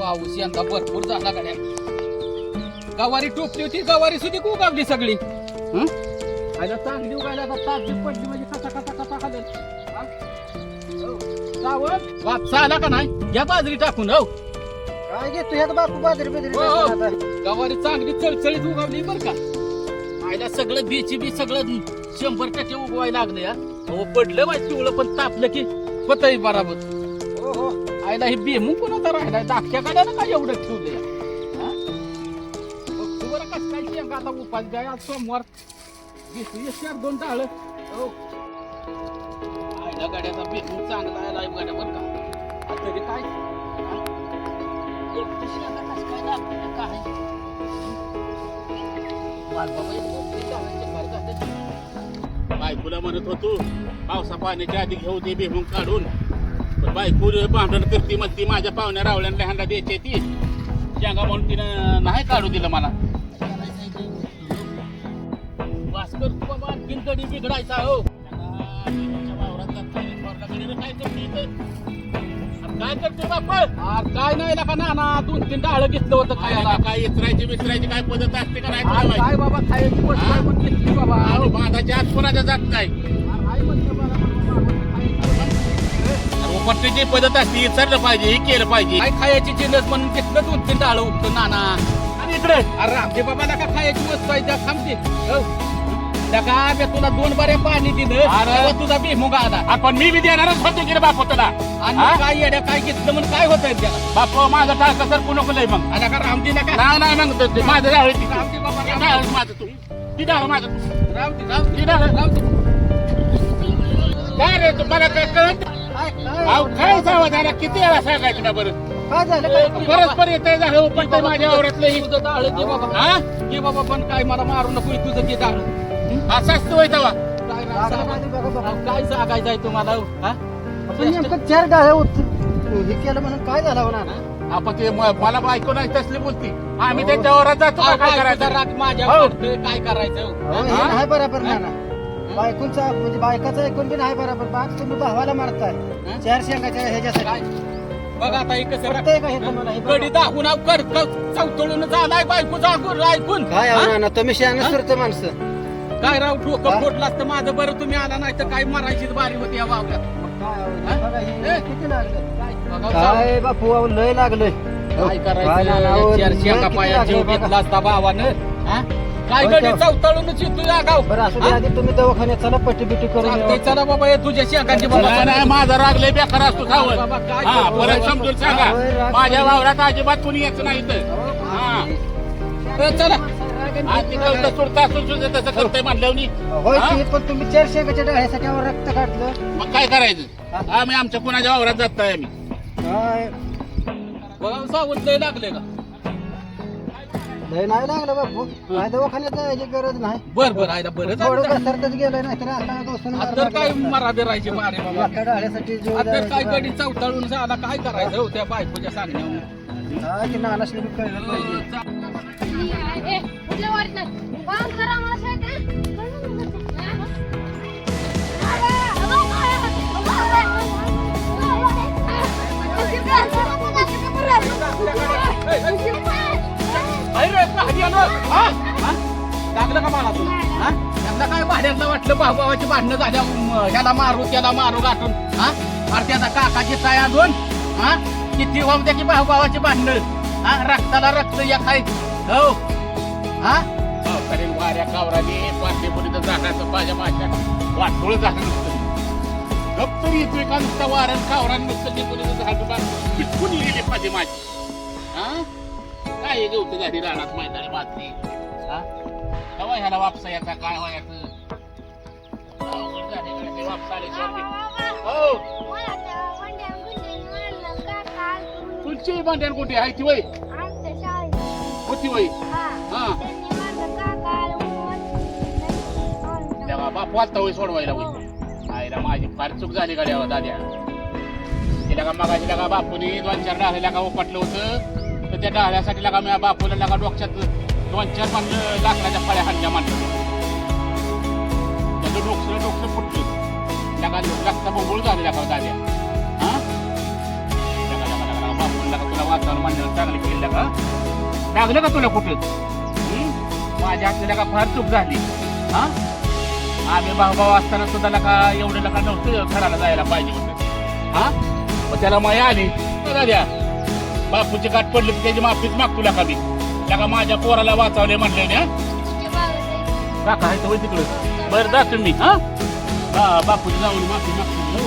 यंदा भरपूर झाला गाड्या गवारी टोपली होती गवारी सुद्धा उगावली सगळी हं? आयला चांगली उगायला आता ताजी पडली म्हणजे कसा कसा कसा खाल्लं हा? हो. वापसा आला का नाही या बाजरी टाकून हो काय घेतो ह्यात बापू बाजरी बिजरी हो, हो. आता. गवारी चांगली चळचळीत उगावली बर का आयला सगळं बीची बी सगळं शंभर टक्के उगवायला लागलं या हो पडलं माहिती पिवळं पण तापलं की होतंय बराबर आयला हे बेमू कोणाचा राहिलाय दाख्या काढायला काय एवढं ठेवलंय हा? बघतो बरं कसं काय शेंगा आता उपास गाय आज सोमवार. घेतली चार दोन टाळ? हो. आयला गाड्याचा बेमू चांगला आयला गाड्या बरं का? आता तरी काय? बायकोला म्हणत होतो पावसा पाण्याच्या आधी घेऊ दे बेहून काढून. बायको भांडण करते म्हणते माझ्या पाहुण्या रावळ्यांना हांडा द्यायची ती. शेंगा म्हणून तिनं नाही काढू दिलं मला. भास्कर तू बाबा आणखीन कधी बिघडायचा हो. काय करते काय करते बाप काय नाही का नाना दोन तीन डाळ घेतलं होतं खायला. काय इचरायची विसरायची काय पद्धत असते का नाही काय बाबा खायची घेतली बाबा. बांधाच्या आत कोणाच्या जात नाही. उपटण्याची पद्धत असते इचरलं पाहिजे हे केलं पाहिजे. काय खायची जिनस म्हणून घेतलं दोन तीन डाळ उठतं नाना. आणि इकडे. अरे आमच्या बाबाला का खायची वस्तू आहे त्या थांबते तुला दोन बरे पाणी दिलं अरे. तेव्हा तुझा बेमुगा आला. आपण मी बी देणारच होतो की रे बाप तुला? आणि? काय येड्या काय घेतलं म्हणून काय होतंय त्याला? बाप माझं टाळका सर कुणा लय मग. आता का रामदीला का नाही नाही मग ते- ते माझं बाबा ते रामदी. डाळ माझं तू. ती डाळ माझं तू. रामदी रामदी ती डाळ रामदी काय रे काय कळत काय काय अहो काय जावं झाला? किती वेळा सांगायचं ना बरं? काय झालं? काय परस्पर येते झालं उपटतंय माझ्या आवरातलं ही तुझं डाळ दे बाबा. हा ये बाबा पण काय मला मारू नको हे तुझं ते डाळ असं असतं होय तेव्हा. काय काय सांगायचं आहे तुम्हाला? हो? आपण नेमकं चार डाळ्या उत- हे केलं म्हणून काय झालं हो? ना आपण ते म- मला बायको नाही तसली बोलती. आम्ही त्यांच्या वरात जातो का काय करायचं? राग माझ्या हो. काय करायचं? हो? हे हा? नाही बरोबर ना ना बायकोंचा म्हणजे बायकाचा ऐकून बी नाही बरोबर बाग तुम्ही भावाला मारताय? चार शेंगाच्या ह्याच्यासाठी बघा आता कसं पटतंय का तुम्हाला हे गडी बघा. दाखवून अहो, कर कर- चवतळून झालाय बायको जागून ऐकून काय हा? तुम्ही शहाणे? सुरत माणसं काय राव डोकं? फोडलं असतं माझं बरं तुम्ही आला नाही तर काय मरायचीच बारी होती या वावल्यात काय आहे? हा? बघा हे ए? किती लागलं बघा, जाऊ. काय बापू अहो, लय लागलंय काय करायचं चार शेंगा जीव घेतला. असता भावानं हा? काय गडी येतो या गाव. बरं असू दे? आधी तुम्ही दवाखान्यात चला पट्टी बिट्टी करून चालतंय. चला बाबा हे तुझ्या शेंगाची नाही, बाबा. नाही, माझा राग लय बेकार असतो खावं बाबा, काय हा करू? परत समजून सांगा. होय, राग माझ्या. वावरात अजिबात कुणी यायचं नाही इथं. अहो, हा. ए, चला. आणि तिकडं सुरता असून सुद्धा तसं करतोय म्हणल्यावर होय हा? की, पण तुम्ही रक्त काढलं. मग काय करायचं? आम्ही आमच्या कुणाच्या वावरात जात नाही आम्ही. काय बघा सावंत लय लागले का? लय नाही लागलं बापू. काय दवाखान्यात जायची गरज नाही. बर बर आहे ना बरं थोडं झालं. घसरतच गेलं नाही तर आता आता तर काय मरा बिरायचे मारे बाबा. जीव आता तर काय द्यायचा. गडी चवताळून झाला काय करायचं हो त्या बायकोच्या सांगण्यावर? काय की बी कळलं पाहिजे. ए, कुठल्या वाडीत नाही? काम करा लागलं का मला तुला हा? काय भाड्यातलं वाटलं भावाची भांडणं झाल्या ह्याला मारू त्याला मारू गाठून हा? अरे त्याचा काकाची काय दोन हा? किती होम त्याची भाऊ भावाची भांडणं? हा? रक्ताला रक्त या काय? हो? हा? हो, करेल वाऱ्या कावराने पाचशे तर माझ्या माझ्या. वाटोळ झालं नुसतं. गप्प तरी येतोय का नुसता वाऱ्या कावरान नुसतं निघून झालं बा पिटकून लिहिली पाहिजे माझी. हा? काय गवत झाली रानात मैदानी बातमी हा? कवा ह्याला वापसा याचा काय व्हायचं? अवघड झाली गड्या ते वापस आल्याशिवाय. हो. तुमची भांड्यान कुठे आहे ती वय? होती वय? हा. तेव्हा बाप वाचता होय सोडवायला होय आईला माझी फार चूक झाली गाड्या दाद्या. तिला का मगाशी लगा बापूने दोन चार डाळ्याला का उपटलं होतं? तर त्या डाळ्यासाठी लगा मी बापूला लागा डोक्यात दोन चार पाच लाकडाच्या फळ्या हाणल्या मांडलं त्याचं डोकसं डोकसं फुटलं. लागा रस्ता बोंबळून झालेला लागा दाद्या. हा? लगा लगा बापूला का तुला वातावरण मांडलं चांगलं केलं लागलं का तुला कुठं? माझ्या हातला का फार चूक झाली. हा? आम्ही भाऊ भाऊ असताना सुद्धा का एवढं लका नव्हतं घराला जायला पाहिजे होतं. हा? मग त्याला माया आली. बघा द्या बापूची गाठ पडली की त्याची माफीच मागतो का मी. का माझ्या पोराला वाचवले म्हणले ना. काका आहे तर तिकडं? बरं जा तुम्ही हा? हा बापूची जाऊन माफी मागतो.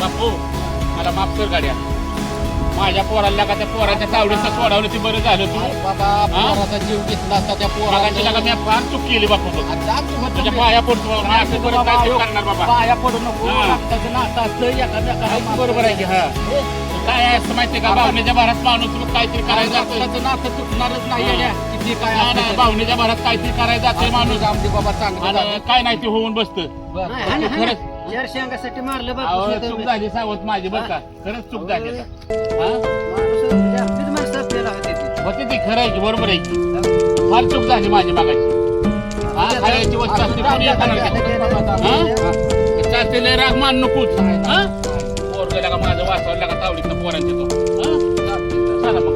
बापू मला माफ कर गाड्या. माझ्या पोराला का त्या पोराच्या तावडीचं सोडवलं ते बरं झालं तू बाबा पोराचा जीव घेतला असता त्या पोराची लागा मी फार चूक केली बापू. तुझ्या पाया पडतो. मी असं परत काय करणार बाबा पाया पडू नको हा. रक्ताचं नातं असतं हा, बरोबर आहे की हा काय आहे असं माहितीये का भावनेच्या भरात माणूस मग काहीतरी करायचं जातोय. रक्ताचं नातं तुटणारच नाही हा. येड्या. किती काय नाही, असलं नाही, तरी. भावनेच्या भरात काहीतरी करायचं जातोय माणूस रामदेव बाबा चांगलं आणि झालं. काय नाही ते होऊन बसतं बरं. हा हा. खरंच. चार शेंगासाठी मारलं अहो, बापू चूक झाली सावत माझी बरं का? खरंच चूक झाली आता. हा? माणूस म्हणजे आपलीच माणसं आपल्याला होते ती. होते ती खरं आहे की बरोबर आहे की? फार चूक झाली माझी मागाची हा खायची वस्तू असते कोणी चालते लय राग मान नकोच हा? पोरगेला का माझं वाचवलं का तावडीतनं पोरांचे तो. हा? चला मग.